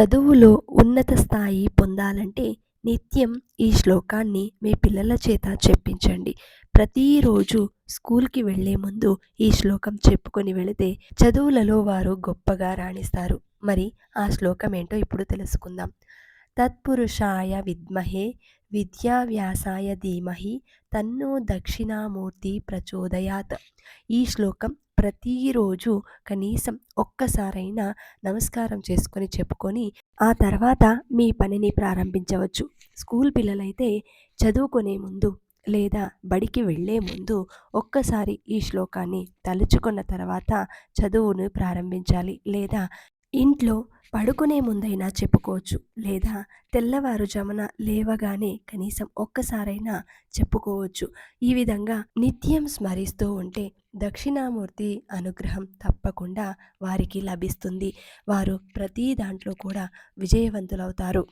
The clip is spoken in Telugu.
చదువులో ఉన్నత స్థాయి పొందాలంటే నిత్యం ఈ శ్లోకాన్ని మీ పిల్లల చేత చెప్పించండి. ప్రతిరోజు స్కూల్కి వెళ్ళే ముందు ఈ శ్లోకం చెప్పుకొని వెళితే చదువులలో వారు గొప్పగా రాణిస్తారు. మరి ఆ శ్లోకం ఏంటో ఇప్పుడు తెలుసుకుందాం. తత్పురుషాయ విద్మహే విద్యావ్యాసాయ ధీమహి తన్నో దక్షిణామూర్తి ప్రచోదయాత్. ఈ శ్లోకం ప్రతిరోజు కనీసం ఒక్కసారైనా నమస్కారం చేసుకొని చెప్పుకొని ఆ తర్వాత మీ పనిని ప్రారంభించవచ్చు. స్కూల్ పిల్లలైతే చదువుకునే ముందు లేదా బడికి వెళ్ళే ముందు ఒక్కసారి ఈ శ్లోకాన్ని తలుచుకున్న తర్వాత చదువును ప్రారంభించాలి లేదా ఇంట్లో పడుకునే ముందైనా చెప్పుకోవచ్చు లేదా తెల్లవారుజామున లేవగానే కనీసం ఒక్కసారైనా చెప్పుకోవచ్చు. ఈ విధంగా నిత్యం స్మరిస్తూ ఉంటే దక్షిణామూర్తి అనుగ్రహం తప్పకుండా వారికి లభిస్తుంది. వారు ప్రతి దాంట్లో కూడా విజయవంతులవుతారు.